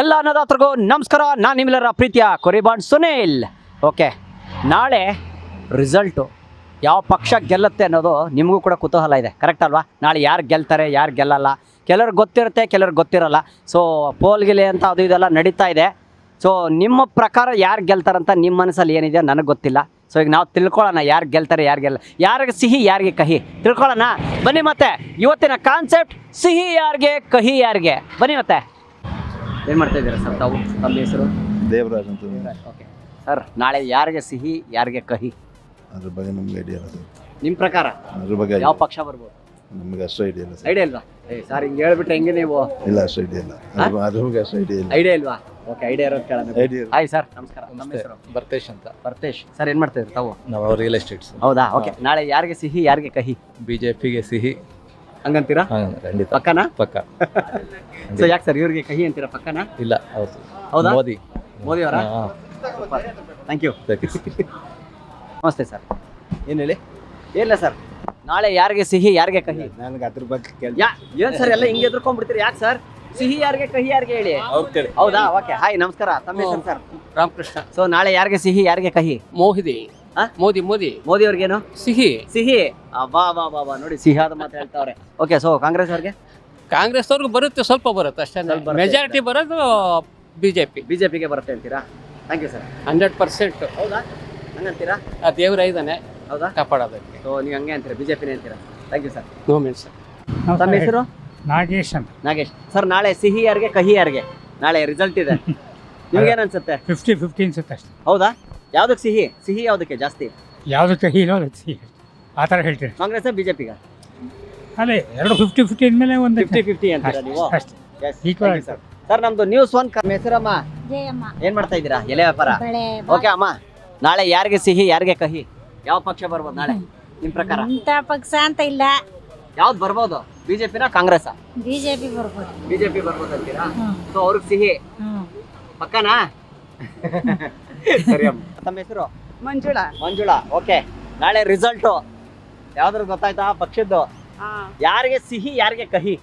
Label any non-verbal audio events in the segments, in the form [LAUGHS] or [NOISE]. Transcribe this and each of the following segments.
ಎಲ್ಲ ಅನ್ನದಾತರಿಗೂ ನಮಸ್ಕಾರ. ನಾನು ನಿಮ್ಮೆಲ್ಲರ ಪ್ರೀತಿಯ ಕೊರಿಬಾಂಡ್ ಸುನೀಲ್. ಓಕೆ ನಾಳೆ ರಿಸಲ್ಟು ಯಾವ ಪಕ್ಷ ಗೆಲ್ಲುತ್ತೆ ಅನ್ನೋದು ನಿಮಗೂ ಕೂಡ ಕುತೂಹಲ ಇದೆ. ಕರೆಕ್ಟ್ ಅಲ್ವಾ? ನಾಳೆ ಯಾರು ಗೆಲ್ತಾರೆ, ಯಾರು ಗೆಲ್ಲಲ್ಲ? ಕೆಲವ್ರಿಗೆ ಗೊತ್ತಿರುತ್ತೆ, ಕೆಲವ್ರಿಗೆ ಗೊತ್ತಿರಲ್ಲ. ಸೊ ಪೋಲ್ಗಿಲೆ ಅಂತ ಅದು ಇದೆಲ್ಲ ನಡೀತಾ ಇದೆ. ಸೊ ನಿಮ್ಮ ಪ್ರಕಾರ ಯಾರು ಗೆಲ್ತಾರಂತ ನಿಮ್ಮ ಮನಸ್ಸಲ್ಲಿ ಏನಿದೆ ನನಗೆ ಗೊತ್ತಿಲ್ಲ. ಸೊ ಈಗ ನಾವು ತಿಳ್ಕೊಳ್ಳೋಣ ಯಾರು ಗೆಲ್ತಾರೆ, ಯಾರು ಗೆಲ್ಲ, ಯಾರಿಗೆ ಸಿಹಿ, ಯಾರಿಗೆ ಕಹಿ? ತಿಳ್ಕೊಳ್ಳೋಣ. ಬನ್ನಿ ಮತ್ತೆ ಇವತ್ತಿನ ಕಾನ್ಸೆಪ್ಟ್ ಸಿಹಿ ಯಾರಿಗೆ, ಕಹಿ ಯಾರಿಗೆ? ಬನ್ನಿ ಮತ್ತೆ. ಏನು ಮಾಡ್ತಾ ಇದ್ದೀರಾ ಸರ್ ತಾವು ತಮ್ಮ ಹೆಸರು? ದೇವರಾಜ್ ಅಂತ ಓಕೆ ಸರ್ ನಾಳೆ ಯಾರಿಗೆ ಸಿಹಿ ಯಾರಿಗೆ ಕಹಿ? ಅದ್ರ ಬಗ್ಗೆ ನಮ್ಗೆ ಐಡಿಯಾ ಇಲ್ಲ ಸರ್. ನಿಮ್ಮ ಪ್ರಕಾರ? ಅದ್ರ ಬಗ್ಗೆ ಯಾವ ಪಕ್ಷ ಬರ್ಬೋದು? ನಮ್ಗೆ ಅಷ್ಟು ಐಡಿಯಾ ಇಲ್ಲ ಸರ್. ಐಡಿಯಾ ಇಲ್ವಾ? ಏ ಸರ್ ಹಿಂಗೆ ಹೇಳ್ಬಿಟ್ಟು ಹೆಂಗೆ ನೀವು? ಇಲ್ಲ ಅಷ್ಟು ಐಡಿಯಾ ಇಲ್ಲ. ಅದ್ರ ಅದ್ರ ಬಗ್ಗೆ ಅಷ್ಟು ಐಡಿಯಾ ಇಲ್ಲ. ಐಡಿಯಾ ಇಲ್ವಾ? ಓಕೆ ಐಡಿಯಾ ಇರೋದು ಕೇಳೋಣ. ಐಡಿಯಾ ಹಾಯ್ ಸರ್ ನಮಸ್ಕಾರ. ನಮ್ಮ ಹೆಸರು? ಬರ್ತೇಶ್ ಅಂತ. ಬರ್ತೇಶ್. ಸರ್ ಏನು ಮಾಡ್ತಾ ಇದ್ದೀರಾ ತಾವು? ನಾವು ರಿಯಲ್ ಎಸ್ಟೇಟ್ಸ್ ಹೌದಾ? ಓಕೆ ನಾಳೆ ಯಾರಿಗೆ ಸಿಹಿ ಯಾರಿಗೆ ಕಹಿ? ಬಿಜೆಪಿಗೆ ಸಿಹಿ. ಹಂಗಂತೀರಾ? ಹಾ, ಖಂಡಿತ. ಪಕ್ಕನಾ? ಪಕ್ಕ. ಸೊ [LAUGHS] ಯಾಕೆ ಸರ್ ಇವ್ರಿಗೆ ಕಹಿ ಅಂತೀರಾ ಪಕ್ಕನಾ? ಇಲ್ಲ ಹೌದು. ಹೌದಾ? ಮೋದಿ. ಮೋದಿ ಅವರ? Thank you. ನಮಸ್ತೆ ಸರ್. ಏನು ಹೇಳಿ? ಏನಿಲ್ಲ ಸರ್. ನಾಳೆ ಯಾರಿಗೆ ಸಿಹಿ ಯಾರಿಗೆ ಕಹಿ? ನನಗೆ ಅದ್ರ ಬಗ್ಗೆ ಯಾ ಏನು ಸರ್ ಎಲ್ಲ ಹಿಂಗೆ ಎದ್ರುಕೊಂಡ್ಬಿಡ್ತೀರಿ ಯಾಕೆ ಸರ್? ಸಿಹಿ ಯಾರಿಗೆ ಕಹಿ ಯಾರಿಗೆ ಹೇಳಿ? ಹೌದಾ? ಓಕೆ. ಹಾಯ್ ನಮಸ್ಕಾರ. ತಮ್ಮ ಸರ್? ರಾಮಕೃಷ್ಣ. ಸೊ ನಾಳೆ ಯಾರಿಗೆ ಸಿಹಿ ಯಾರಿಗೆ ಕಹಿ? ಮೋಹಿದಿ? ಮೋದಿ ಮೋದಿ. ಮೋದಿ ಅವ್ರಿಗೇನು? ಸಿಹಿ. ಸಿಹಿ? ಬಾ ಬಾ ಬಾ ಬಾ ನೋಡಿ ಸಿಹಿಯಾದ ಮಾತು ಹೇಳ್ತಾವ್ರೆ. ಓಕೆ ಸೊ ಕಾಂಗ್ರೆಸ್ ಅವ್ರಿಗೆ? ಕಾಂಗ್ರೆಸ್ ಅವ್ರಿಗೆ ಬರುತ್ತೆ ಸ್ವಲ್ಪ ಬರುತ್ತೆ ಅಷ್ಟೇ. ಸ್ವಲ್ಪ. ಮೆಜಾರಿಟಿ ಬರೋದು ಬಿಜೆಪಿ. ಬಿಜೆಪಿಗೆ ಬರುತ್ತೆ ಅಂತೀರಾ? Thank you sir hundred percent. ಹೌದಾ? ಹಂಗಂತೀರಾ ಆ ದೇವ್ರ ಇದ್ದಾನೆ ಹೌದಾ? ಕಾಪಾಡೋದಕ್ಕೆ. ಸೊ ನೀವು ಹಂಗೆ ಅಂತೀರಾ? ಬಿಜೆಪಿನೇ ಅಂತೀರಾ? ಥ್ಯಾಂಕ್ ಯು ಸರ್ ನೋ ಮೆನ್ಸ್ ತಮ್ಮ ಹೆಸರು? ನಾಗೇಶ್ ಅಂತ. ನಾಗೇಶ್. ಸರ್ ನಾಳೆ ಸಿಹಿ ಯಾರಿಗೆ ಕಹಿ ಯಾರಿಗೆ? ನಾಳೆ ರಿಸಲ್ಟ್ ಇದೆ. [LAUGHS] ನಿಮ್ಗೇನ್ ಅನ್ಸುತ್ತೆ? ಫಿಫ್ಟಿ ಫಿಫ್ಟಿ ಅನ್ಸುತ್ತೆ ಅಷ್ಟೇ. ಹೌದಾ? ಯಾವ್ದಕ್ಕೆ ಸಿಹಿ? ಸಿಹಿ ಯಾವ್ದಕ್ಕೆ ಜಾಸ್ತಿ? ಯಾವುದು ಕಹಿ ಇಲ್ಲೋ ಅದು ಸಿಹಿ. ಆ ಥರ ಹೇಳ್ತೀನಿ ಕಾಂಗ್ರೆಸ್ ಬಿಜೆಪಿಗ? ಅದೇ ಎರಡು ಫಿಫ್ಟಿ ಫಿಫ್ಟಿ ಅಂದಮೇಲೆ ಒಂದು ಫಿಫ್ಟಿ ಫಿಫ್ಟಿ ಅಂತೀರಾ ನೀವು? ಅಷ್ಟೇ. Equal ಸರ್ ಸರ್ ನಮ್ದು ನ್ಯೂಸ್ ಒನ್ ಹೆಸರಮ್ಮ? ಜಯಮ್ಮ. ಏನ್ ಮಾಡ್ತಾ ಇದ್ದೀರಾ ಎಲೆ ವ್ಯಾಪಾರ? ಬಳೆ ಓಕೆ ಅಮ್ಮ. ನಾಳೆ ಯಾರಿಗೆ ಸಿಹಿ ಯಾರಿಗೆ ಕಹಿ? ಯಾವ ಪಕ್ಷ ಬರ್ಬೋದು ನಾಳೆ? ನಿಮ್ ಪ್ರಕಾರ? ಅಂತ ಪಕ್ಷ ಅಂತ ಇಲ್ಲ. ಯಾವ್ದು ಬರ್ಬೋದು? ಬಿಜೆಪಿನ ಕಾಂಗ್ರೆಸ್ ಬಿಜೆಪಿ ಬರ್ಬೋದು. ಬಿಜೆಪಿ ಬರ್ಬೋದು ಅಂತೀರಾ. ಸೊ ಅವ್ರಿಗೆ ಸಿಹಿ? ಹ್ಮ್. ಪಕ್ಕನಾ? [LAUGHS] ಸರಿ ಅಮ್ಮ. ತಮ್ಮ ಹೆಸರು? ಮಂಜುಳಾ. ಮಂಜುಳಾ ಓಕೆ ನಾಳೆ ರಿಸಲ್ಟ್ ಯಾವ್ದ್ರ ಗೊತ್ತಾಯ್ತಾ? ಪಕ್ಷದ್ದು. ಯಾರಿಗೆ ಸಿಹಿ ಯಾರಿಗೆ ಕಹಿ?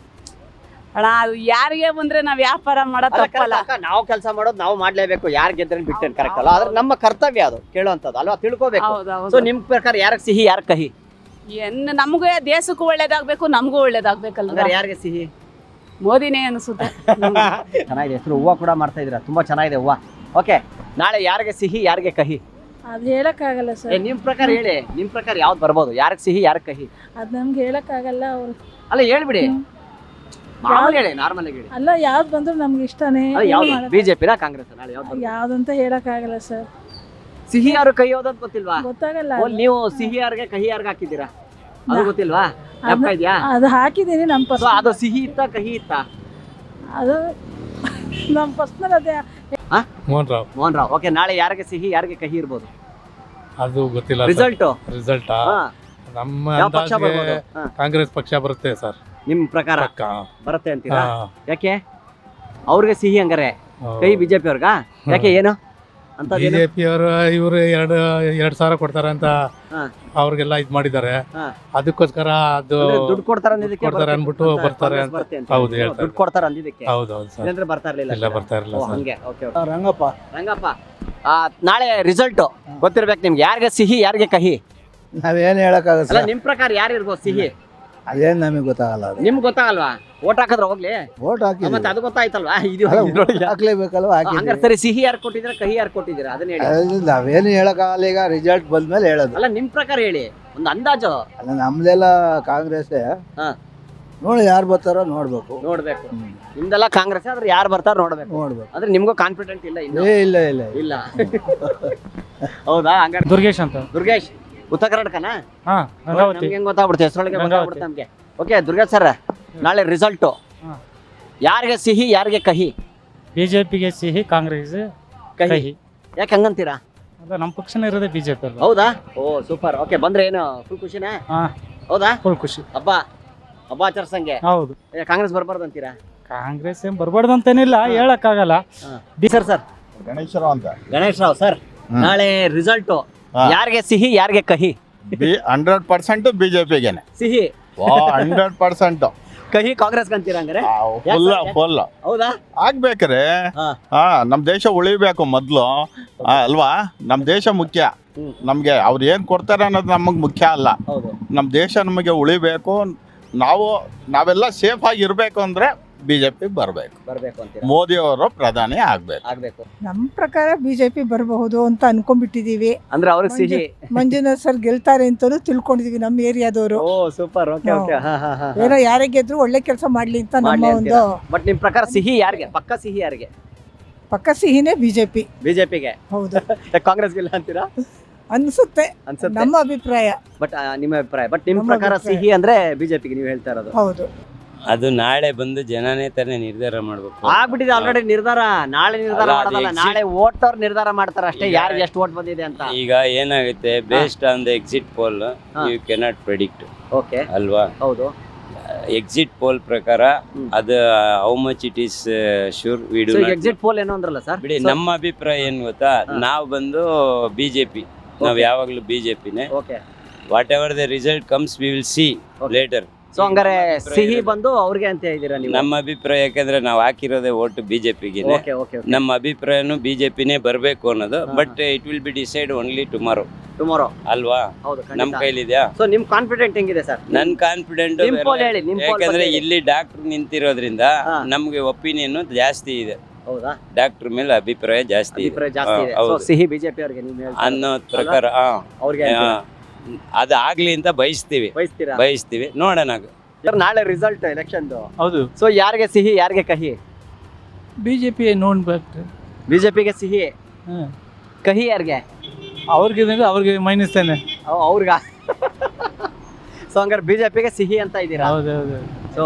ಅಣ್ಣ ಅದು ಯಾರಿಗೆ ಬಂದ್ರೆ ನಾವ್ ವ್ಯಾಪಾರ ಮಾಡೋದ್ ತಪ್ಪಲ್ಲ. ನಾವು ಕೆಲಸ ಮಾಡೋದು ನಾವು ಮಾಡ್ಲೇಬೇಕು. ಯಾರು ಗೆದ್ರೆ ಬಿಟ್ಟೇನ್ ಕರೆಕ್ಟ್ ಅಲ್ಲ. ಆದ್ರೆ ನಮ್ಮ ಕರ್ತವ್ಯ ಅದು ಕೇಳುವಂತದ್ದು ಅಲ್ವಾ? ತಿಳ್ಕೋಬೇಕು. ಸೊ ನಿಮ್ ಪ್ರಕಾರ ಯಾರಿಗೆ ಸಿಹಿ ಯಾರ ಕಹಿ? ಏನ್ ನಮಗೂ ದೇಶಕ್ಕೂ ಒಳ್ಳೇದಾಗ್ಬೇಕು ನಮಗೂ ಒಳ್ಳೇದಾಗ್ಬೇಕಲ್ಲ ಯಾರಿಗೆ ಸಿಹಿ? ಮೋದಿನೇ ಅನ್ಸುತ್ತೆ. [LAUGHS] ಚೆನ್ನಾಗಿದೆ. ಹೆಸರು ಹೂವು ಕೂಡ ಮಾಡ್ತಾ ಇದ್ದೀರಾ? ತುಂಬಾ ಚೆನ್ನಾಗಿದೆ ಹೂವು. ಓಕೆ ನಾಳೆ ಯಾರಿಗೆ ಸಿಹಿ ಯಾರಿಗೆ ಕಹಿ? ಅದು ಹೇಳಕ್ಕಾಗಲ್ಲ ಸರ್. ನಿಮ್ ಪ್ರಕಾರ ಹೇಳಿ ನಿಮ್ ಪ್ರಕಾರ ಯಾವ್ದು ಬರ್ಬೋದು? ಯಾರಿಗೆ ಸಿಹಿ ಯಾರಿಗೆ ಕಹಿ? ಅದು ನಮ್ಗೆ ಹೇಳಕ್ಕಾಗಲ್ಲ ಅವ್ರು. ಅಲ್ಲ ಹೇಳ್ಬಿಡಿ. ಮಾಮೂಲಿ ಹೇಳಿ ನಾರ್ಮಲ್ ಹೇಳಿ. ಅಲ್ಲ ಯಾವ್ದು ಬಂದ್ರು ನಮ್ಗೆ ಇಷ್ಟನೇ. ಅಲ್ಲ ಯಾವ್ದು? ಬಿಜೆಪಿನ ಕಾಂಗ್ರೆಸ್ ನಾಳೆ ಯಾವ್ದು ಬರ್ಬೋದು? ಯಾವ್ದಂತ ಹೇಳಕ್ಕಾಗಲ್ಲ ಸರ್. ಸಿಹಿ ಯಾರು ಕಹಿ ಯಾವ್ದು ಗೊತ್ತಿಲ್ವಾ? ಗೊತ್ತಾಗಲ್ಲ. ಓ, ನೀವು ಸಿಹಿ ಯಾರಿಗೆ ಕಹಿ ಯಾರಿಗೆ ಹಾಕಿದ್ದೀರಾ? ಅದು ಗೊತ್ತಿಲ್ವಾ? ಜ್ಞಾಪಕ ಇದೆಯಾ? ಅದು ಹಾಕಿದೀನಿ ನಮ್ಮ ಸೊ ಪರ್ಸ್ ಅದು ಸಿಹಿ ಇತ್ತ ಕಹಿ ಇತ್ತ? ಅದು ನಮ್ಮ ಪರ್ಸ್ನಲ್ ಅದೇ. ಮೋಹನ್ ರಾವ್ ಮೋಹನ್ ರಾವ್ ಓಕೆ ನಾಳೆ ಯಾರಿಗೆ ಸಿಹಿ ಯಾರಿಗೆ ಕಹಿ ಇರ್ಬೋದು? ಅದು ಗೊತ್ತಿಲ್ಲ ರಿಸಲ್ಟ್ ರಿಸಲ್ಟ್ ನಮ್ಮ ಯಾವ ಪಕ್ಷ ಅಂದಾಜಿಗೆ ಬರ್ಬೋದು? ಹಾ, ಕಾಂಗ್ರೆಸ್ ಪಕ್ಷ ಬರುತ್ತೆ ಸರ್. ನಿಮ್ ಪ್ರಕಾರ? ಪಕ್ಕ. ಬರುತ್ತೆ ಅಂತೀರಾ? ಯಾಕೆ? ಅವ್ರಿಗೆ ಸಿಹಿ ಹಂಗಾರೆ. ಕೈ ಬಿಜೆಪಿ ಅವ್ರಿಗ ಯಾಕೆ ಏನು? ಅಂತ ಬಿಜೆಪಿ ಅವರು ಇವರು ಎರಡು ಎರಡ್ ಸಾವಿರ ಕೊಡ್ತಾರೆ ಅಂತ. ಅವ್ರಿಗೆಲ್ಲ ಇದ್ ಮಾಡಿದ್ದಾರೆ. ಅದಕ್ಕೋಸ್ಕರ ಅದು ದುಡ್ಡು ಕೊಡ್ತಾರೆ ಅಂದಿದ್ದಕ್ಕೆ ಕೊಡ್ತಾರೆ ಅನ್ಬಿಟ್ಟು ಬರ್ತಾರೆ ಅಂತ. ಹೌದು, ಹೇಳ್ತಾರೆ. ದುಡ್ಡು ಕೊಡ್ತಾರೆ ಅಂದಿದ್ದಕ್ಕೆ. ಹೌದು ಹೌದು ಸರ್. ಇಲ್ಲಾಂದ್ರೆ ಬರ್ತಾ ಇರಲಿಲ್ಲ ಇಲ್ಲ ಬರ್ತಾ ಇರಲಿಲ್ಲ ಸರ್. ಹಂಗೆ ಓಕೆ ರಂಗಪ್ಪ. ರಂಗಪ್ಪ ಆ, ನಾಳೆ ರಿಸಲ್ಟ್ ಗೊತ್ತಿರ್ಬೇಕು ನಿಮ್ಗೆ. ಯಾರಿಗೆ ಸಿಹಿ ಯಾರಿಗೆ ಕಹಿ? ನಾವೇನು ಹೇಳಕ್ಕಾಗಲ್ಲ ಅಲ್ಲ ಸರ್. ನಿಮ್ ಪ್ರಕಾರ ಯಾರು ಇರ್ಬೋದು ಸಿಹಿ? ಅದೇನು ನಮಗೆ ಗೊತ್ತಾಗಲ್ಲ ಅದು. ನಿಮ್ಗೆ ಗೊತ್ತಾಗಲ್ವಾ? ಓಟ್ ಹಾಕಿದ್ರ ಹೋಗ್ಲಿ. ಓಟ್ ಹಾಕಿ ಮತ್ತೆ ಅದು ಗೊತ್ತಾಯ್ತಲ್ವಾ? ಇದು. ಹಾಕ್ಲೇಬೇಕಲ್ವ? ಹಂಗಾರೆ ಸರಿ ಸಿಹಿ ಯಾರು ಕೊಟ್ಟಿದ್ದೀರಾ? ಕಹಿ ಯಾರು ಕೊಟ್ಟಿದ್ದೀರಾ? ಅದನ್ನ ಹೇಳಿ. ಅದು ನಾವೇನು ಹೇಳಕ್ಕಾಗಲ್ಲ ಈಗ ರಿಸಲ್ಟ್ ಬಂದ್ಮೇಲೆ ಹೇಳೋದು. ಅಲ್ಲ ನಿಮ್ ಪ್ರಕಾರ ಹೇಳಿ. ಒಂದು ಅಂದಾಜು. ಅಲ್ಲ ನಮ್ದೆಲ್ಲ ಕಾಂಗ್ರೆಸ್ ಹಾ. ನೋಡಿ ಯಾರು ಬರ್ತಾರೋ ನೋಡ್ಬೇಕು. ನೋಡ್ಬೇಕು. ನಿಮ್ದೆಲ್ಲ ಕಾಂಗ್ರೆಸ್ ಆದ್ರೆ ಯಾರು ಬರ್ತಾರ ನೋಡ್ಬೇಕು. ನೋಡ್ಬೇಕು. ಅಂದ್ರೆ ನಿಮ್ಗೂ ಕಾನ್ಫಿಡೆಂಟ್ ಇಲ್ಲ ಇನ್ನು. ಏ ಇಲ್ಲ ಇಲ್ಲ ಇಲ್ಲ. ಹೌದಾ? ಹಂಗಾರೆ ದುರ್ಗೇಶ್ ಅಂತ. ದುರ್ಗೇಶ್ ಉತ್ತರ ಕರ್ನಾಟಕನಾ? ಹಾ ನಮ್ಗೆ ಹೆಂಗ್ ಗೊತ್ತಾಗ್ಬಿಡುತ್ತೆ ಹೆಸರೊಳಗೆ ಗಂಗಾವತಿ. ಗೊತ್ತಾಗ್ಬಿಡುತ್ತೆ ನಮ್ಗೆ. Okay Durgesh sir. ನಾಳೆ ರಿಸಲ್ಟು ಹಾ. ಯಾರಿಗೆ ಸಿಹಿ ಯಾರಿಗೆ ಕಹಿ? ಬಿಜೆಪಿಗೆ ಸಿಹಿ ಕಾಂಗ್ರೆಸ್ ಕಹಿ. ಯಾಕೆ ಹಂಗಂತೀರಾ? ಅದ ನಮ್ಮ ಪಕ್ಷನೇ ಇರೋದೇ ಬಿಜೆಪಿ ಪಿ ಹೌದಾ? ಓ ಸೂಪರ್ ಓಕೆ ಬಂದ್ರೆ ಏನು ಫುಲ್ ಖುಷಿನಾ? ಹಾ. ಹೌದಾ? ಫುಲ್ ಖುಷಿ. ಹಬ್ಬ ಹಬ್ಬ ಆಚರಿಸಂಗೆ? ಹೌದು. ಏ, ಕಾಂಗ್ರೆಸ್ ಬರಬಾರ್ದು ಅಂತೀರಾ? ಕಾಂಗ್ರೆಸ್ ಏನ್ ಬರ್ಬಾರ್ದು ಅಂತೇನಿಲ್ಲ ಹೇಳಕ್ಕಾಗಲ್ಲ. Sir sir. ಗಣೇಶರಾವ್ ಅಂತ. ಗಣೇಶ್ ರಾವ್ ಸರ್. ನಾಳೆ ರಿಸಲ್ಟು ಹಾ. ಯಾರಿಗೆ ಸಿಹಿ ಯಾರಿಗೆ ಕಹಿ? ಬಿ ಹಂಡ್ರೆಡ್ ಪರ್ಸೆಂಟ್ ಬಿಜೆಪಿಗೆ ಸಿಹಿ. ಹಂಡ್ರೆಡ್ ಪರ್ಸೆಂಟ್ ಕಹಿ ಕಾಂಗ್ರೆಸ್ ಅಂತೀರಂಗ್ರೆ ಫುಲ್ ಫುಲ್ ಹೌದಾ? ಆಗ್ಬೇಕ್ರೆ. ಹಾ. ನಮ್ ನಮ್ಮ ದೇಶ ಉಳಿಬೇಕು ಮೊದಲು. ಅಲ್ವಾ? ನಮ್ಮ ದೇಶ ಮುಖ್ಯ. ನಮ್ಗೆ ಅವ್ರು ಏನು ಕೊಡ್ತಾರೆ ಅನ್ನೋದು ನಮಗೆ ಮುಖ್ಯ ಅಲ್ಲ. ಹೌದು. ನಮ್ಮ ದೇಶ ನಮಗೆ ಉಳಿಬೇಕು. ನಾವು ನಾವೆಲ್ಲ ಸೇಫ್ ಆಗಿ ಇರಬೇಕು ಅಂದರೆ ಬಿ ಜೆ ಪಿ ಬರಬೇಕು. ಬರ್ಬೇಕು ಅಂತೀರ? ಮೋದಿ ಅವರು ಪ್ರಧಾನಿ ಆಗ್ಬೇಕು. ಆಗ್ಬೇಕು. ನಮ್ಮ ಪ್ರಕಾರ ಬಿಜೆಪಿ ಜೆ ಪಿ ಬರಬಹುದು ಅಂತ ಅನ್ಕೊಂಡ್ಬಿಟ್ಟಿದೀವಿ. ಅಂದ್ರೆ ಅವ್ರಿಗೆ ಸಿಹಿ. ಮಂಜುನಾಥ್ ಸರ್ ಗೆಲ್ತಾರೆ ಅಂತಲೂ ತಿಳ್ಕೊಂಡಿದೀವಿ ನಮ್ಮ ಏರಿಯಾದವರು. Oh super. Okay okay. ಹಾ ಹಾ ಹಾ ಏನೋ ಯಾರೇ ಗೆದ್ರು ಒಳ್ಳೆ ಕೆಲಸ ಮಾಡ್ಲಿ ಅಂತ ನಮ್ಮ ಒಂದು ಬಟ್ ನಿಮ್ ಪ್ರಕಾರ ಸಿಹಿ ಯಾರಿಗೆ? ಪಕ್ಕ ಸಿಹಿ ಯಾರಿಗೆ? ಪಕ್ಕ ಸಿಹಿನೇ ಬಿಜೆಪಿ. ಬಿಜೆಪಿಗೆ? ಹೌದು. [LAUGHS] ಕಾಂಗ್ರೆಸ್ ಗೆಲ್ಲ ಅಂತೀರಾ? ಅನ್ಸುತ್ತೆ. ಅನ್ಸುತ್ತೆ? ನಮ್ಮ ಅಭಿಪ್ರಾಯ. ಬಟ್ ನಿಮ್ಮ ಅಭಿಪ್ರಾಯ. ಬಟ್ ನಿಮ್ ಪ್ರಕಾರ ಸಿಹಿ ಅಂದ್ರೆ ಬಿಜೆಪಿಗೆ ನೀವು ಹೇಳ್ತಾ ಇರೋದು. ಹೌದು. ಅದು ನಾಳೆ ಬಂದು ಜನನೇ ತಾನೇ ನಿರ್ಧಾರ ಮಾಡ್ಬೇಕು. ಆಗ್ಬಿಟ್ಟಿದೆ ಆಲ್ರೆಡಿ ನಿರ್ಧಾರ. ನಾಳೆ ನಿರ್ಧಾರ ಅಲ್ಲ, ಅದು ಮಾಡೋದಲ್ಲ exit- ನಾಳೆ ವೋಟ್ ಅವ್ರು ನಿರ್ಧಾರ ಮಾಡ್ತಾರೆ ಅಷ್ಟೇ. ಈಗ- ಯಾರಿಗೆ ಎಷ್ಟು ಓಟ್ ಬಂದಿದೆ ಅಂತ. ಈಗ ಏನಾಗುತ್ತೆ based on the exit poll ಹಾ. ಯು ಕೆನಾಟ್ ಪ್ರೆಡಿಕ್ಟ್ ಓಕೆ ಅಲ್ವಾ? ಹೌದು. ಎಕ್ಸಿಟ್ ಪೋಲ್ ಪ್ರಕಾರ ಹ್ಮ್. ಅದು how much it is sure we do so exit poll ಏನು ಅಂದ್ರಲ್ಲ ಸರ್ ಬಿಡಿ ನಮ್ಮ ಅಭಿಪ್ರಾಯ ಏನ್ ಗೊತ್ತಾ? ಹಾ. ನಾವು ಬಂದು ಬಿಜೆಪಿ ನಾವು Okay. ಯಾವಾಗ್ಲೂ ಬಿಜೆಪಿನೇ okay whatever the result comes we will see Okay. Later so ಹಂಗಾರೆ ಸಿಹಿ ಬಂದು ಅವ್ರಿಗೆ ಅಂತ ಇದ್ದೀರಾ ನೀವು? ನಮ್ಮ ಅಭಿಪ್ರಾಯ ಯಾಕಂದ್ರೆ ನಾವು ಹಾಕಿರೋದೇ ಓಟ್ ಬಿಜೆಪಿಗೆ ಓಕೆ ಓಕೆ ನಮ್ಮ ಅಭಿಪ್ರಾಯನು ಬಿಜೆಪಿನೇ ಬರಬೇಕು ಅನ್ನೋದು. But it will be decide only tomorrow tomorrow ಅಲ್ವಾ? ಹೌದು ನಮ್ ಕೈಲಿದ್ಯಾ? ಸೊ ನಿಮ್ ಕಾನ್ಫಿಡೆಂಟ್ ಹೆಂಗಿದೆ ಸರ್ ನನ್ ಕಾನ್ಫಿಡೆಂಟ್ ನಿಮ್ ಹೇಳಿ ನಿಮ್ ಯಾಕಂದ್ರೆ ಇಲ್ಲಿ ಡಾಕ್ಟರ್ ನಿಂತಿರೋದ್ರಿಂದ ಹಾ. ನಮ್ಗೆ ಒಪಿನಿಯನ್ ಜಾಸ್ತಿ ಇದೆ. ಹೌದಾ? ಡಾಕ್ಟರ್ ಮೇಲೆ ಅಭಿಪ್ರಾಯ ಜಾಸ್ತಿ ಇದೆ. ಅಭಿಪ್ರಾಯ ಜಾಸ್ತಿ ಹಾ, ಇದೆ. ಸೊ ಹೌದು. ಸಿಹಿ ಬಿಜೆಪಿ ಅವ್ರಿಗೆ ನೀವು ಹೇಳ್ತಾ ಅನ್ನೋ ಪ್ರಕಾರ ಹಾ, ಅವ್ರಿಗೆ ಹಾ. ಅದು ಆಗ್ಲಿ ಅಂತ ಬಯಸ್ತೀವಿ. ಬಯಸ್ತೀರಾ? ಬಯಸ್ತೀವಿ. ನೋಡೋಣ ಸರ್ ನಾಳೆ ರಿಸಲ್ಟ್ ಎಲೆಕ್ಷನ್ ಹೌದು. ಸೊ ಯಾರಿಗೆ ಸಿಹಿ ಯಾರಿಗೆ ಕಹಿ? ಬಿ ಜೆ ಪಿ ನೋಡ್ಬೇಕು. ಬಿಜೆಪಿಗೆ ಸಿಹಿ? ಕಹಿ ಯಾರಿಗೆ? ಅವ್ರಿಗೆ ಅವ್ರಿಗೆ ಮೈನಸ್ ತಾನೆ ಅವ್- ಅವ್ರಿಗ? ಸೊ ಹಂಗಾರೆ ಬಿಜೆಪಿಗೆ ಸಿಹಿ ಅಂತ ಇದ್ದೀರಾ? ಹೌದು ಹೌದು ಸೊ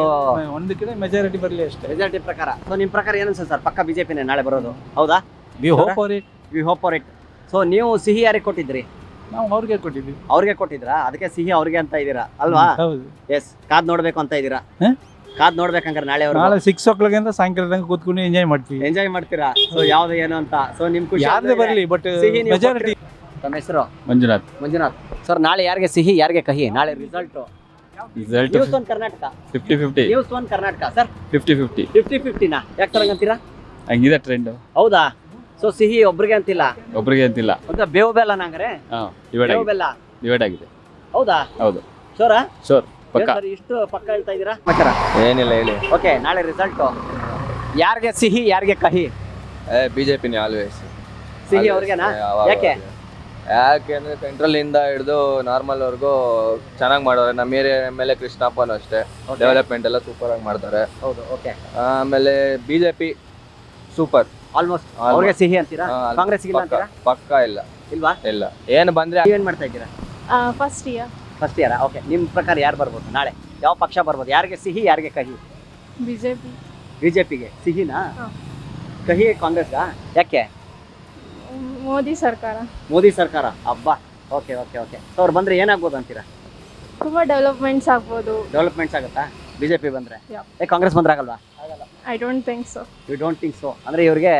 ಒಂದಕ್ಕಿಂತ ಮೆಜಾರಿಟಿ ಬರಲಿ ಅಷ್ಟೇ. ಮೆಜಾರಿಟಿ ಪ್ರಕಾರ. ಸೊ ನಿಮ್ಮ ಪ್ರಕಾರ ಏನು ಸರ್? ಪಕ್ಕ ಬಿಜೆಪಿನೇ ನಾಳೆ ಬರೋದು. ಹೌದಾ? We hope for it we hope for it so ನೀವು ಸಿಹಿ ಯಾರಿಗೆ ಕೊಟ್ಟಿದ್ರಿ? ನಾವು ಅವ್ರಿಗೆ ಕೊಟ್ಟಿದ್ವಿ ಅವ್ರಿಗೆ ಕೊಟ್ಟಿದ್ರಾ ಅದಕ್ಕೆ ಸಿಹಿ ಅವ್ರಿಗೆ ಅಂತ ಇದ್ದೀರಾ? ಅಲ್ವಾ? ಹೌದು. ಎಸ್ ಕಾದ್ ನೋಡ್ಬೇಕು ಅಂತ ಇದ್ದೀರಾ? ಹ? ಕಾದ್ ನೋಡ್ಬೇಕಂಗಾರೆ ನಾಳೆ ನಾಳೆ ಅವರು ಸಿಕ್ಸ್ ಓ ಕ್ಲಾಕ್ ಅಂತ ಸಾಯಂಕಾಲ ತನಕ ಕೂತ್ಕೊಂಡು ಎಂಜಾಯ್ ಮಾಡ್ತೀವಿ. ಎಂಜಾಯ್ ಮಾಡ್ತೀರಾ? ಸೊ ಯಾವ್ದು ಏನು ಅಂತ? ಸೊ ನಿಮ್ ಖುಷಿ ಯಾರ್ದೇ ಅಂದ್ರೆ ಬರಲಿ ಬಟ್ ಸಿಹಿ ನೀವು ಮೆಜಾರಿಟಿ ತಮ್ಮ ಹೆಸರು? ಮಂಜುನಾಥ್. ಮಂಜುನಾಥ್. ಸರ್ ನಾಳೆ ಯಾರಿಗೆ ಸಿಹಿ ಯಾರಿಗೆ ಕಹಿ? ನಾಳೆ result result news one Karnataka. Fifty fifty news one Karnataka. Sir fifty fifty fifty ಫಿಫ್ಟಿನಾ ಯಾಕೆ ತರಂಗಂತೀರಾ ಹಂಗಿದೆ ಟ್ರೆಂಡ್ ಹೌದಾ? ಸೊ ಸಿಹಿ ಒಬ್ರಿಗೆ ಅಂತಿಲ್ಲ? ಒಬ್ರಿಗೆ ಅಂತಿಲ್ಲ. ಅಂತ ಬೇವು ಬೆಲ್ಲ ನಂಗ್ರೆ ಹಾ ಡಿವೈಡ್ ಬೇವು ಆಗಿದೆ. ಬೆಲ್ಲ? ಡಿವೈಡ್ ಆಗಿದೆ. ಹೌದಾ? ಹೌದು. ಶೋರಾ ಶೋರ್ ಪಕ್ಕ. ಸರ್ ಇಷ್ಟು ಪಕ್ಕ ಹೇಳ್ತಾ ಇದ್ದೀರಾ? ಏನಿಲ್ಲ ಹೇಳಿ. ಓಕೆ ನಾಳೆ ರಿಸಲ್ಟ್ ಯಾರಿಗೆ ಸಿಹಿ ಯಾರಿಗೆ ಕಹಿ? ಬಿಜೆಪಿನೇ ಆಲ್ವೇಸ್ ಸಿಹಿ ಅವ್ರಿಗೆನಾ? ಯಾಕೆ? ಯಾಕೆಂದ್ರೆ ಸೆಂಟ್ರಲ್ ಇಂದ ಹಿಡಿದು ನಾರ್ಮಲ್ ವರ್ಗೂ ಚೆನ್ನಾಗಿ ಮಾಡೋರೆ. ನಮ್ಮ ಏರಿಯಾ ಎಂ ಎಲ್ ಎ ಕೃಷ್ಣಪ್ಪನು ಅಷ್ಟೇ ಡೆವಲಪ್ಮೆಂಟ್ ಎಲ್ಲ ಸೂಪರ್ ಆಗಿ ಮಾಡ್ತಾರೆ. ಹೌದು ಓಕೆ ಆಮೇಲೆ ಬಿಜೆಪಿ ಸೂಪರ್ ಆಲ್ಮೋಸ್ಟ್ ಅವ್ರಿಗೆ ಸಿಹಿ ಅಂತೀರಾ? ಕಾಂಗ್ರೆಸ್ ಇಲ್ಲ ಅಂತೀರಾ? ಪಕ್ಕ ಇಲ್ಲ. ಇಲ್ವಾ? ಇಲ್ಲ. ಏನು ಬಂದ್ರೆ ಏನ್ ಮಾಡ್ತಾ ಇದ್ದೀರಾ? First year first year okay ನಿಮ್ಮ ಪ್ರಕಾರ ಯಾರು ಬರ್ಬೋದು ನಾಳೆ? ಯಾವ ಪಕ್ಷ ಬರ್ಬೋದು? ಯಾರಿಗೆ ಸಿಹಿ ಯಾರಿಗೆ ಕಹಿ? ಬಿಜೆಪಿ. ಬಿಜೆಪಿಗೆ? ಸಿಹಿನಾ. ಕಹಿ ಕಾಂಗ್ರೆಸ್ಗಾ? ಯಾಕೆ? ಮೋದಿ ಸರ್ಕಾರ. ಮೋದಿ ಸರ್ಕಾರ? ಅಬ್ಬಾ ಓಕೆ ಓಕೆ ಓಕೆ ಸೊ ಅವ್ರು ಬಂದ್ರೆ ಏನಾಗ್ಬೋದು ಅಂತೀರಾ? ತುಂಬಾ ಡೆವಲಪ್ಮೆಂಟ್ಸ್ ಆಗ್ಬೋದು. ಡೆವಲಪ್ಮೆಂಟ್ಸ್ ಆಗುತ್ತಾ? ಬಿಜೆಪಿ ಬಂದ್ರೆ? ಕಾಂಗ್ರೆಸ್ ಬಂದ್ರೆ ಆಗಲ್ವಾ? I don't think so you don't think so ಅಂದ್ರೆ ಇವ್ರಿಗೆ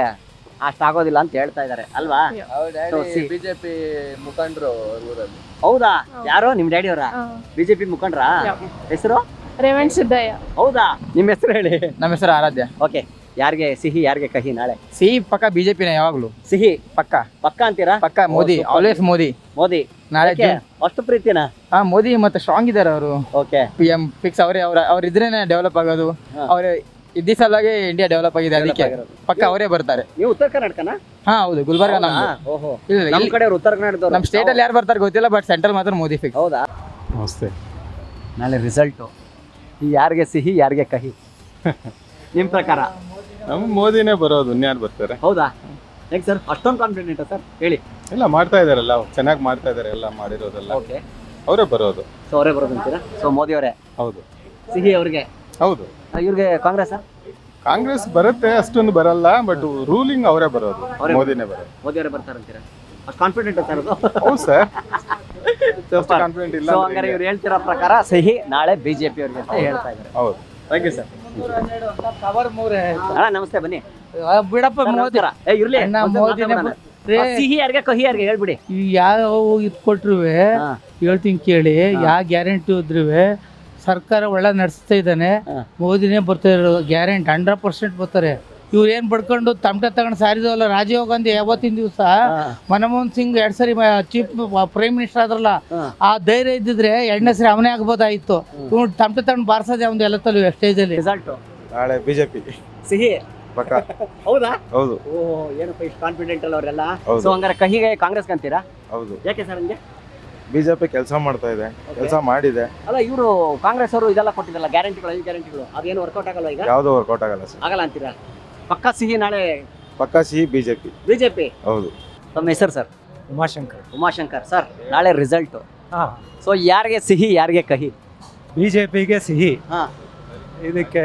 ಅಷ್ಟು ಆಗೋದಿಲ್ಲ ಅಂತ ಹೇಳ್ತಾ ಇದ್ದಾರೆ ಅಲ್ವಾ. ಬಿಜೆಪಿ ಮುಖಂಡರು ಊರಲ್ಲಿ. ಹೌದಾ. ಯಾರು? ನಿಮ್ ಡ್ಯಾಡಿ ಅವರ? ಬಿಜೆಪಿ ಮುಖಂಡ್ರಾ. ಹೆಸರು? ರೇವಣ್ ಸಿದ್ದಯ್ಯ ಹೌದಾ? ನಿಮ್ಮ ಹೆಸರು ಹೇಳಿ. ನಮ್ಮ ಹೆಸರು ಆರಾಧ್ಯ. ಓಕೆ ಯಾರಿಗೆ ಸಿಹಿ ಯಾರಿಗೆ ಕಹಿ ನಾಳೆ? ಸಿಹಿ ಪಕ್ಕ ಬಿಜೆಪಿನ ಯಾವಾಗ್ಲೂ. ಸಿಹಿ ಪಕ್ಕ? ಪಕ್ಕ ಅಂತೀರಾ? ಪಕ್ಕ ಮೋದಿ. ಆಲ್ವೇಸ್ ಮೋದಿ. ಮೋದಿ. ನಾಳೆ? ಅಷ್ಟು ಪ್ರೀತಿನಾ? ಹಾ ಮೋದಿ ಮತ್ತೆ ಸ್ಟ್ರಾಂಗ್ ಇದ್ದಾರೆ ಅವರು. ಓಕೆ ಪಿ ಎಂ ಫಿಕ್ಸ್ ಅವರೇ ಅವ್ರ ಅವ್ರ ಇದ್ರೇನೆ ಡೆವಲಪ್ ಆಗೋದು. ಅವ್ರ ಇದ್ದ ಸಲುವಾಗಿ ಇಂಡಿಯಾ ಡೆವಲಪ್ ಆಗಿದೆ ಅದಕ್ಕೆ. ಪಕ್ಕ ಅವರೇ ಬರ್ತಾರೆ. ನೀವು ಉತ್ತರ ಕರ್ನಾಟಕನಾ? ಹಾ ಹೌದು ಗುಲ್ಬರ್ಗ? ನಮ್ದು. ಓಹೋ. ಇಲ್ಲ ನಮ್ ಇಲ್ಲಿ- ಕಡೆ ಉತ್ತರ ಕನ್ನಡದವ್ರು ನಮ್ಮ ಸ್ಟೇಟ್ ಅಲ್ಲಿ ಯಾರು ಬರ್ತಾರೆ ಗೊತ್ತಿಲ್ಲ ಬಟ್ ಸೆಂಟ್ರಲ್ ಮಾತ್ರ ಮೋದಿ ಫಿಕ್ಸ್ ಹೌದಾ? ನಮಸ್ತೆ. ನಾಳೆ ಈ ಯಾರಿಗೆ ಸಿಹಿ ಯಾರಿಗೆ ಕಹಿ? [LAUGHS] ನಿಮ್ ಪ್ರಕಾರ? ನಮ್ಮ ಮೋದಿನೇ ಬರೋದು ಇನ್ಯಾರು ಬರ್ತಾರೆ? ಹೌದಾ? ಹೇಗೆ ಸರ್? ಅಷ್ಟೊಂದು ಕಾನ್ಫಿಡೆಂಟ್ ಸರ್? ಹೇಳಿ. ಎಲ್ಲ ಮಾಡ್ತಾ ಇದಾರಲ್ಲ ಚೆನ್ನಾಗಿ ಮಾಡ್ತಾ ಇದಾರೆ ಎಲ್ಲ ಮಾಡಿರೋದೆಲ್ಲ. ಓಕೆ ಅವರೇ ಬರೋದು. ಸೊ ಅವರೇ ಬರೋದು ಅಂತೀರಾ? ಸೊ ಮೋದಿ ಅವರೇ ಹೌದು. ಸಿಹಿ ಅವ್ರಿಗೆ? ಹೌದು. ಇವ್ರಿಗೆ ಕಾಂಗ್ರೆಸ್ ಕಾಂಗ್ರೆಸ್ ಬರುತ್ತೆ ಅಷ್ಟೊಂದು ಬರಲ್ಲ ಬಟ್ ರೂಲಿಂಗ್ ಅವರೇ ಬರೋದು ಮೋದಿನೇ ಬರೋದು. ಮೋದಿ ಅವರೇ ಬರ್ತಾರಂತೀರಾ ಅಷ್ಟು ಕಾನ್ಫಿಡೆಂಟ್ ಸರ್ ಹೌದು ಸರ್. [LAUGHS] ಕಾನ್ಫಿಡೆಂಟ್ ಇಲ್ಲ ಹಂಗಾರೆ ಇವ್ರು ಹೇಳ್ತಿರೋ ಪ್ರಕಾರ ಸಹಿ ನಾಳೆ ಬಿಜೆಪಿ ಅವರಿಗೆ ಅಂತ ಹೇಳ್ತಾ ಇದ್ದಾರೆ. ಹೌದು. ಥ್ಯಾಂಕ್ ಯು ಸರ್ ಕವರ್ ಮೂರೇ ಅಣ್ಣ ನಮಸ್ತೆ ಬನ್ನಿ. ಬಿಡಪ್ಪ ಮೋದಿ. ಏ ಇರ್ಲಿ. ಅಣ್ಣ, ಮೋದಿನೇ ಸಿಹಿ ಯಾರಿಗೆ ಕಹಿ ಯಾರಿಗೆ ಹೇಳ್ಬಿಡಿ. ಯಾವ ಇದು ಕೊಟ್ರು ಹೇಳ್ತೀನಿ ಕೇಳಿ ಯಾವ ಗ್ಯಾರಂಟಿ ಇದ್ರು ಸರ್ಕಾರ ಒಳ್ಳೆ ನಡೆಸ್ತಾ ಇದ್ದಾನೆ. ಮೋದಿನೇ ಬರ್ತಾ ಇರೋದು. ಗ್ಯಾರಂಟಿ ಹಂಡ್ರೆಡ್ ಪರ್ಸೆಂಟ್ ಬರ್ತಾರೆ. ಇವ್ರು ಏನು ಬಡ್ಕೊಂಡು ತಮಟೆ ತಗೊಂಡು ಸಾರಿದವಲ್ಲ ರಾಜೀವ್ ಗಾಂಧಿ ಯಾವತ್ತಿನ ದಿವಸ? ಮನಮೋಹನ್ ಸಿಂಗ್ ಎರಡು ಸರಿ ಚೀಫ್ ಪ್ರೈಮ್ ಮಿನಿಸ್ಟರ್ ಆದ್ರಲ್ಲ ಆ ಧೈರ್ಯ ಇದ್ದಿದ್ರೆ ಎರಡನೇ ಸರಿ ಅವನೇ ಆಗ್ಬೋದಾಗಿತ್ತು. ಇವ್ನು ತಮಟೆ ತಗೊಂಡು ಬಾರ್ಸೋದೇ ಅವ್ನು ಎಲ್ಲ ತಲು ಸ್ಟೇಜಲ್ಲಿ ಅಲ್ಲಿ. ನಾಳೆ ಬಿಜೆಪಿ. ಸಿಹಿ? ಪಕ್ಕ. [LAUGHS] ಹೌದಾ? ಹೌದು. ಓ ಏನಪ್ಪ ಇಷ್ಟು ಕಾನ್ಫಿಡೆಂಟ್ ಅಲ್ಲ ಅವರೆಲ್ಲ? ಸೊ ಹಂಗಾರೆ ಕಹಿಗೆ ಕಾಂಗ್ರೆಸ್ ಅಂತೀರಾ? ಹೌದು. ಯಾಕೆ ಸರ್ ಹಂಗೆ? ಬಿಜೆಪಿ ಕೆಲಸ ಮಾಡ್ತಾ ಇದೆ ಕೆಲಸ ಮಾಡಿದೆ. ಅಲ್ಲ ಇವರು ಕಾಂಗ್ರೆಸ್ ಅವರು ಇದೆಲ್ಲ ಕೊಟ್ಟಿದ್ದಲ್ಲ ಗ್ಯಾರಂಟಿಗಳು ಐದು ಗ್ಯಾರಂಟಿಗಳು ಅದೇನು ವರ್ಕೌಟ್ ಆಗಲ್ಲ ಈಗ? ಯಾವುದು ವರ್ಕೌಟ್ ಆಗಲ್ಲ ಸರ್. ಆಗಲ್ಲ ಅಂತೀರಾ? ಪಕ್ಕ ಸಿಹಿ ನಾಳೆ ಪಕ್ಕ ಸಿಹಿ ಬಿಜೆಪಿ. ಬಿಜೆಪಿ? ಹೌದು. ತಮ್ಮ ಹೆಸರು ಸರ್? ಉಮಾಶಂಕರ್. ಉಮಾಶಂಕರ್ ಸರ್ ನಾಳೆ ರಿಸಲ್ಟು ಹಾಂ. ಸೊ ಯಾರಿಗೆ ಸಿಹಿ ಯಾರಿಗೆ ಕಹಿ? ಬಿ ಜೆ ಪಿಗೆ ಸಿಹಿ. ಹಾ. ಇದಕ್ಕೆ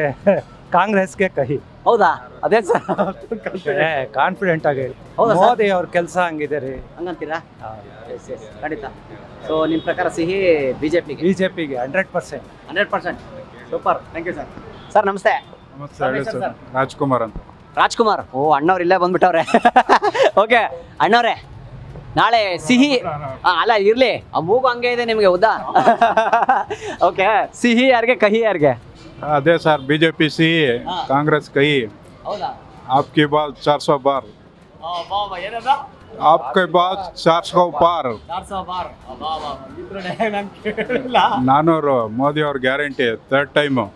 ಕಾಂಗ್ರೆಸ್ಗೆ ಕಹಿ. ಹೌದಾ? ಅದೇ ಸರ್. ಕಾನ್ಫಿಡೆಂಟ್ ಆಗಿ. ಹೌದಾ ಸರ್? ಮೋದಿ ಅವ್ರ ಕೆಲಸ ಹಂಗಿದೆ ರೀ. ಹಂಗಂತೀರಾ? Yes yes. ಖಂಡಿತ. ಸೊ ನಿಮ್ಮ ಪ್ರಕಾರ ಸಿಹಿ ಬಿಜೆಪಿಗೆ? ಬಿ ಜೆ ಪಿಗೆ hundred percent hundred percent super thank you sir sir ನಮಸ್ತೆ. ನಮಸ್ತೆ ಹೇಳಿ ಸರ್. ರಾಜ್ಕುಮಾರ್ ಅಂತ. ರಾಜ್ಕುಮಾರ್. ಓ ಅಣ್ಣವ್ರು ಇಲ್ಲೇ ಬಂದ್ಬಿಟ್ಟವ್ರೆ. [LAUGHS] ಓಕೆ ಅಣ್ಣವ್ರೆ ನಾಳೆ ಸಿಹಿ ಆ, ಅಲ್ಲ ಇರ್ಲಿ. ಆ ಮೂಗು ಹಂಗೆ ಇದೆ ನಿಮಗೆ ಹೌದಾ ಓಕೆ ಸಿಹಿ ಯಾರಿಗೆ ಕಹಿ ಯಾರಿಗೆ? ಅದೇ sir B J P C Congress ಕೈ. ಆಪ್ಕಿ ಬಾಲ್ ಚಾರ್ ಸೋ ಬಾರ್ ಆಪ್ಕಿ ಬಾಲ್ ಚಾರ್ ಸೋ ಬಾರ್. ನಾನೂರು ಮೋದಿ ಅವ್ರ guarantee third time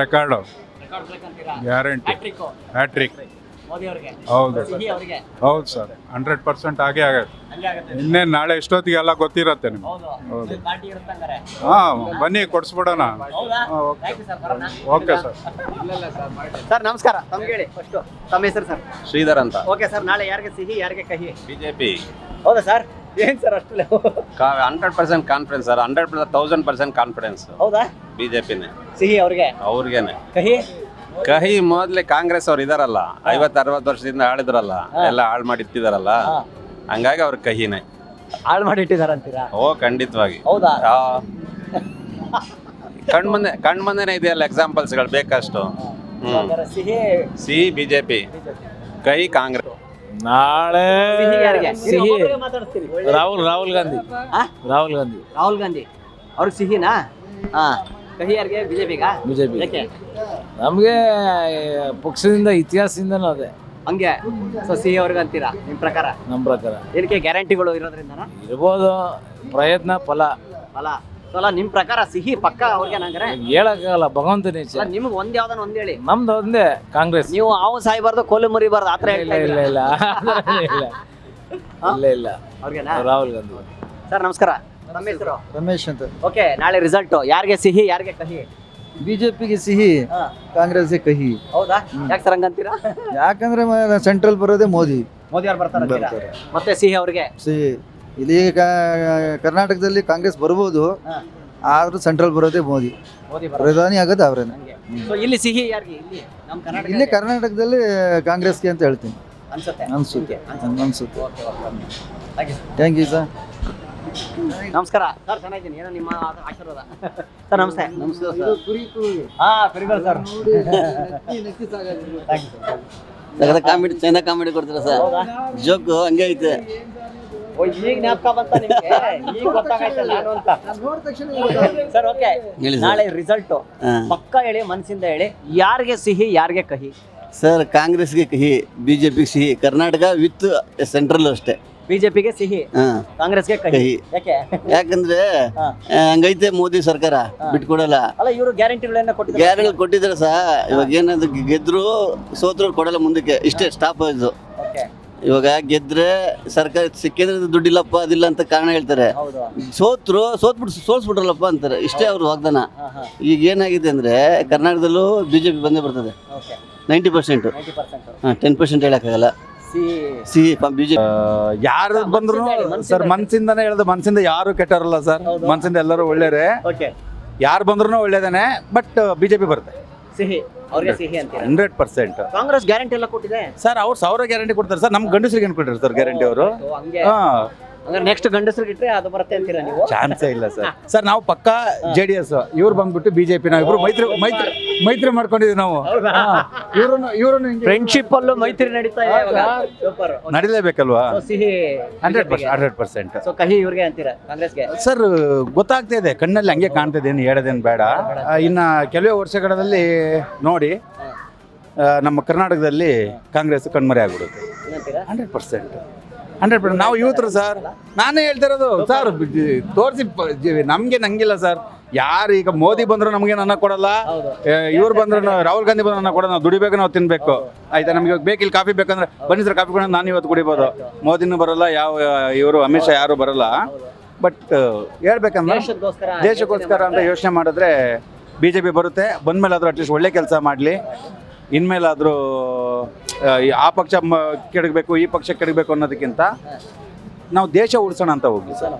record guarantee hattrick ಹೌದು. ಸಿಹಿ ಅವ್ರಿಗೆ. ಹೌದು ಸರ್. ಹಂಡ್ರೆಡ್ ಪರ್ಸೆಂಟ್ ಆಗೇ ಆಗತ್ತೆ. ಇನ್ನೇನು ನಾಳೆ ಎಷ್ಟೊತ್ತಿಗೆ ಎಲ್ಲ ಗೊತ್ತಿರತ್ತೆ ನಿಮ್ಗೆ? ಹೌದು. ಹಾಂ ಬನ್ನಿ ಕೊಡಿಸ್ಬಿಡೋಣ. ಹೌದಾ? Okay. Thank you sir okay sir. Sir ನಮಸ್ಕಾರ. ತಮ್ಗೆ ಹೇಳಿ ಫಸ್ಟ್. ತಮ್ಮ ಹೆಸರು ಸರ್? ಶ್ರೀಧರ್ ಅಂತ. Okay sir. ನಾಳೆ ಯಾರಿಗೆ ಸಿಹಿ ಯಾರಿಗೆ ಕಹಿ? ಬಿಜೆಪಿ. ಹೌದಾ ಸರ್? ಏನ್ ಸರ್ ಅಷ್ಟು hundred percent confidence sir. Hundred thousand percent confidence ಹೌದಾ? ಬಿಜೆಪಿನೇ. ಸಿಹಿ ಅವ್ರಿಗೆ? ಅವ್ರಿಗೇನೆ. ಕಹಿ? ಕಹಿ ಮೊದ್ಲೇ ಕಾಂಗ್ರೆಸ್ ಅವ್ರು ಇದಾರಲ್ಲ ಐವತ್ ಅರವತ್ತು ವರ್ಷದಿಂದ ಆಳಿದ್ರಲ್ಲ ಎಲ್ಲ ಹಾಳು ಮಾಡಿ ಇಟ್ಟಿದಾರಲ್ಲ ಹಂಗಾಗಿ ಅವ್ರ ಕಹಿನೇ. ಹಾಳು ಮಾಡಿ ಇಟ್ಟಿದಾರಂತೀರಾ ಓ ಖಂಡಿತವಾಗಿ. ಹೌದಾ? ಆ, ಕಣ್ಮುಂದೆ ಕಣ್ಮುಂದೆನೆ ಇದೆಯಲ್ಲ ಎಕ್ಸಾಂಪಲ್ಸ್ಗಳು ಬೇಕಷ್ಟು. ಹ್ಮ್. ಸಿಹಿ ಸಿ ಬಿಜೆಪಿ. ಕಹಿ ಕಾಂಗ್ರೆಸ್. ನಾಳೆ ಸಿಹಿ ಯಾರಿಗೆ? ಸಿಹಿ. ರಾಹುಲ್ ರಾಹುಲ್ ಗಾಂಧಿ. ಆ? ರಾಹುಲ್ ಗಾಂಧಿ. ರಾಹುಲ್ ಗಾಂಧಿ. ಅವ್ರಿಗೆ ಸಿಹಿನಾ? ಹಾ ಕಹಿ ಯಾರಿಗೆ ಬಿಜೆಪಿಗ? ಬಿಜೆಪಿ. ಯಾಕೆ? ನಮಗೆ ಪಕ್ಷದಿಂದ ಇತಿಹಾಸದಿಂದನೂ ಅದೇ. ಹಂಗೆ? ಸೊ ಸಿಹಿ ಅವ್ರಿಗೆ ಅಂತೀರಾ ನಿಮ್ ಪ್ರಕಾರ? ನಮ್ಮ ಪ್ರಕಾರ. ಏನಕ್ಕೆ ಗ್ಯಾರಂಟಿಗಳು ಇರೋದ್ರಿಂದ ಇರ್ಬೋದು ಪ್ರಯತ್ನ ಫಲ. ಫಲ. ಸೊ ಅಲ್ಲ ನಿಮ್ ಪ್ರಕಾರ ಸಿಹಿ ಪಕ್ಕ ಅವ್ರಿಗೆ ನಂಗ್ರೆ ಹೇಳಕ್ಕಾಗಲ್ಲ ಭಗವಂತನ ಇಚ್ಛೆ ನಿಮ್ಗೆ ಒಂದ್ ಯಾವ್ದನ್ನ ಒಂದ್ ಹೇಳಿ. ನಮ್ದು ಒಂದೇ ಕಾಂಗ್ರೆಸ್. ನೀವು ಹಾವು ಸಾಯ್ಬಾರ್ದು ಕೋಲು ಮುರಿಬಾರ್ದು ಆತರ ಇಲ್ಲ ಇಲ್ಲ ಇಲ್ಲ ಇಲ್ಲ ಇಲ್ಲ ಇಲ್ಲ. ಅವ್ರಿಗೆನಾ? ರಾಹುಲ್ ಗಾಂಧಿ. ಸರ್ ನಮಸ್ಕಾರ. ನಮ್ಮ ಹೆಸರು? ರಮೇಶ್ ಅಂತ. ಓಕೆ ನಾಳೆ ರಿಸಲ್ಟ್ ಯಾರಿಗೆ ಸಿಹಿ ಯಾರಿಗೆ ಕಹಿ? ಬಿಜೆಪಿಗೆ ಸಿಹಿ ಹಾ. ಕಾಂಗ್ರೆಸ್ಗೆ ಕಹಿ. ಹೌದಾ? ಯಾಕೆ ಸರ್ ಹಂಗಂತೀರಾ? ಯಾಕಂದ್ರೆ ಸೆಂಟ್ರಲ್ ಬರೋದೇ ಮೋದಿ. ಮೋದಿ ಅವ್ರು ಬರ್ತಾರೆ ಅಂತೀರಾ? ಬರ್ತಾರೆ. ಮತ್ತೆ ಸಿಹಿ ಅವ್ರಿಗೆ? ಸಿಹಿ. ಇಲ್ಲಿ ಕ- ಕರ್ನಾಟಕದಲ್ಲಿ ಕಾಂಗ್ರೆಸ್ ಬರ್ಬೋದು ಹಾ. ಆದ್ರೂ ಸೆಂಟ್ರಲ್ ಬರೋದೇ ಮೋದಿ. ಮೋದಿ ಪ್ರಧಾನಿ ಆಗೋದು ಅವ್ರೇನೆ ಸೊ ಇಲ್ಲಿ ಸಿಹಿ ಯಾರಿಗೆ? ಇಲ್ಲಿ ನಮ್ಮ ಕರ್ನಾಟಕ ಇಲ್ಲಿ ಕರ್ನಾಟಕದಲ್ಲಿ ಕಾಂಗ್ರೆಸ್ಗೆ ಅಂತ ಹೇಳ್ತೀನಿ. ಅನ್ಸುತ್ತೆ? ಅನ್ಸುತ್ತೆ. ಅನ್ಸುತ್ತೆ. Okay okay thank you sir ನಮಸ್ಕಾರ. ಸರ್ ಚೆನ್ನಾಗಿದ್ದೀನಿ. ಏನೋ ನಿಮ್ಮ ಆಶೀರ್ವಾದ. ಸರ್ ನಮಸ್ತೆ. ನಮಸ್ತೆ ಸರ್. ಹಾ ಕುರಿಗಳು ಸರ್. [LAUGHS] ಕಾಮಿಡಿ ಚಂದ ಕಾಮಿಡಿ ಕೊಡ್ತೀರಾ ಸರ್? ಜೋಕ್ ಹಂಗೆ ಐತೆ. ಓ ಈಗ ಜ್ಞಾಪಕ ಬಂತ ನಿಮ್ಗೆ? [LAUGHS] ಈಗ ಗೊತ್ತಾಗಾಯ್ತು ನಾನು ಅಂತ. Sir okay. ನಾಳೆ ರಿಸಲ್ಟ್. ಪಕ್ಕ ಹೇಳಿ ಮನಸ್ಸಿಂದ ಹೇಳಿ. ಯಾರಿಗೆ ಸಿಹಿ ಯಾರಿಗೆ ಕಹಿ? ಸರ್ ಕಾಂಗ್ರೆಸ್ಗೆ ಕಹಿ ಬಿ ಜೆ ಪಿ ಸಿಹಿ ಕರ್ನಾಟಕ ವಿತ್ ಸೆಂಟ್ರಲ್ ಅಷ್ಟೇ. ಬಿಜೆಪಿಗೆ ಸಿಹಿ ಕಾಂಗ್ರೆಸ್ ಕಾಂಗ್ರೆಸ್ಗೆ ಕಹಿ. ಕಹಿ. ಯಾಕೆ? ಯಾಕಂದ್ರೆ ಹಂಗೈತೆ ಮೋದಿ ಸರ್ಕಾರ ಬಿಟ್ಕೊಡಲ್ಲ. ಅಲ್ಲ ಇವರು ಗ್ಯಾರಂಟಿಗಳನ್ನ ಕೊಟ್ಟಿದ್ದಾರೆ. ಗ್ಯಾರಂಟಿ ಕೊಟ್ಟಿದ್ದಾರೆ ಸಹ ಇವಾಗ ಏನಾದ್ರು ಗೆದ್ರು ಸೋತ್ರು ಕೊಡಲ್ಲ ಮುಂದಕ್ಕೆ. ಇಷ್ಟೇ ಸ್ಟಾಪ್ ಇದು. ಇವಾಗ ಗೆದ್ರೆ ಸರ್ಕಾರ ಸಿಕ್ಕಿದ್ರೆ ದುಡ್ಡಿಲ್ಲಪ್ಪ ಅದಿಲ್ಲ ಅಂತ ಕಾರಣ ಹೇಳ್ತಾರೆ. ಸೋತ್ರು ಸೋತ್ಬಿಟ್ಟು ಸೋಲ್ಸ್ಬಿಟ್ರಲ್ಲಪ್ಪ ಅಂತಾರೆ. ಇಷ್ಟೇ ಅವ್ರ ವಾಗ್ದಾನ. ಈಗ ಏನಾಗಿದೆ ಅಂದ್ರೆ ಕರ್ನಾಟಕದಲ್ಲೂ ಬಿಜೆಪಿ ಬಂದೇ ಬರ್ತದೆ. Ninety percent. Ninety percent. ಹಾಂ ಟೆನ್ ಪರ್ಸೆಂಟ್ ಹೇಳಕ್ಕಾಗಲ್ಲ. ಸಿಹಿ ಸಿ ಬಿಜೆಪಿ. ಯಾರು ಮನ್ಸಿಂದ ಬಂದ್ರು ಸರ್ ಮನ್ಸಿಂದನೇ ಹೇಳ್ದೆ ಮನ್ಸಿಂದ ಯಾರು ಕೆಟ್ಟಾರಲ್ಲ ಸರ್. ಮನ್ಸಿಂದ ಎಲ್ಲರೂ ಒಳ್ಳೇರೆ ಓಕೆ. ಯಾರು ಬಂದ್ರು ಒಳ್ಳೇದೇನೆ ಬಟ್ ಬಿಜೆಪಿ ಬರುತ್ತೆ. ಸಿಹಿ. ಅವ್ರಿಗೆ ಸಿಹಿ ಅಂತೀರಾ? Hundred percent. ಕಾಂಗ್ರೆಸ್ ಗ್ಯಾರಂಟಿ ಎಲ್ಲ ಕೊಟ್ಟಿದೆ? ಸರ್ ಅವ್ರು ಸಾವಿರ ಗ್ಯಾರಂಟಿ ಕೊಡ್ತಾರೆ ಸರ್. ನಮ್ ಗಂಡಸರಿಗೆ ಏನ್ ಕೊಟ್ಟಿರ್ತಾರೆ ಸರ್ ಗ್ಯಾರಂಟಿ ಅವರು? ಹಂಗೆ. ಹಾ. ಅಂದ್ರೆ ನೆಕ್ಸ್ಟ್ ಗಂಡಸರಿಗೆ ಇಟ್ರೆ ಅದು ಬರುತ್ತೆ ಅಂತೀರಾ ನೀವು? ಚಾನ್ಸೇ ಇಲ್ಲ ಸರ್ ಸರ್ ನಾವು ಪಕ್ಕಾ ಜೆ ಡಿ ಎಸ್ ಇವ್ರು ಬಂದ್ಬಿಟ್ಟು ಬಿಜೆಪಿ ನಾವು ಇಬ್ರು ಮೈತ್ರಿ ಮೈತ್ರಿ ಮೈತ್ರಿ ಮಾಡ್ಕೊಂಡಿದ್ವಿ ನಾವು. ಇವ್ರನ್ನ ಇವ್ರನ್ನ ಫ್ರೆಂಡ್ಶಿಪ್ ಅಲ್ಲೂ ಮೈತ್ರಿ ನಡೀತಾ ಇದೆ ಇವಾಗ. Okay. ನಡಿಲೇಬೇಕಲ್ವಾ? ಸಿಹಿ hundred percent hundred percent. So ಕಹಿ ಇವ್ರಿಗೆ ಅಂತೀರಾ ಕಾಂಗ್ರೆಸ್ಗೆ? ಸರ್ ಗೊತ್ತಾಗ್ತಾ ಇದೆ ಕಣ್ಣಲ್ಲಿ ಹಂಗೆ ಕಾಣ್ತಿದೆ ಏನು ಹೇಳೋದೇನು ಬೇಡ. ಇನ್ನು ಕೆಲವೇ ವರ್ಷಗಳಲ್ಲಿ ನೋಡಿ ನಮ್ಮ ಕರ್ನಾಟಕದಲ್ಲಿ ಕಾಂಗ್ರೆಸ್ ಕಣ್ಮರೆ ಆಗ್ಬಿಡುತ್ತೆ. Hundred percent. ಹಂಡ್ರೆಡ್ ಪರ್ಸೆಂಟ್ ನಾವು ಯೂತ್ರು ಸರ್. ನಾನೇ ಹೇಳ್ತಿರೋದು ಸರ್ ತೋರಿಸಿ ನಮಗೆ ನಂಗಿಲ್ಲ ಸರ್. ಯಾರು ಈಗ ಮೋದಿ ಬಂದ್ರು ನಮಗೆ ನನ್ನ ಕೊಡಲ್ಲ? ಇವ್ರು ಬಂದ್ರು ರಾಹುಲ್ ಗಾಂಧಿ ಬಂದ್ರು ನನ್ನ ಕೊಡೋದು ನಾವು ದುಡಿಬೇಕು ನಾವು ತಿನ್ಬೇಕು. ಆಯ್ತಾ? ನಮಗೆ ಬೇಕಿಲ್ಲಿ ಕಾಫಿ ಬೇಕಂದ್ರೆ ಬನ್ನಿ ಸರ್ ಕಾಫಿ ಕೂಡ ನಾನು ಇವತ್ತು ಕುಡಿಬೋದು. ಮೋದಿನೂ ಬರಲ್ಲ ಯಾವ ಇವರು ಅಮಿತ್ ಶಾ ಯಾರು ಬರಲ್ಲ. ಬಟ್ ಹೇಳ್ಬೇಕಂದ್ರೆ ದೇಶಕ್ಕೋಸ್ಕರ ದೇಶಕ್ಕೋಸ್ಕರ ಅಂತ ಯೋಚನೆ ಮಾಡಿದ್ರೆ ಬಿ ಜೆ ಪಿ ಬರುತ್ತೆ. ಬಂದ್ಮೇಲೆ ಆದ್ರೂ ಅಟ್ಲೀಸ್ಟ್ ಒಳ್ಳೆ ಕೆಲಸ ಮಾಡಲಿ. ಇನ್ಮೇಲಾದರೂ ಆ ಪಕ್ಷ ಕೆಡಗಬೇಕು ಈ ಪಕ್ಷ ಕೆಡಗಬೇಕು ಅನ್ನೋದಕ್ಕಿಂತ ನಾವು ದೇಶ ಉಳಿಸೋಣ ಅಂತ ಹೋಗಿ ಸರ್.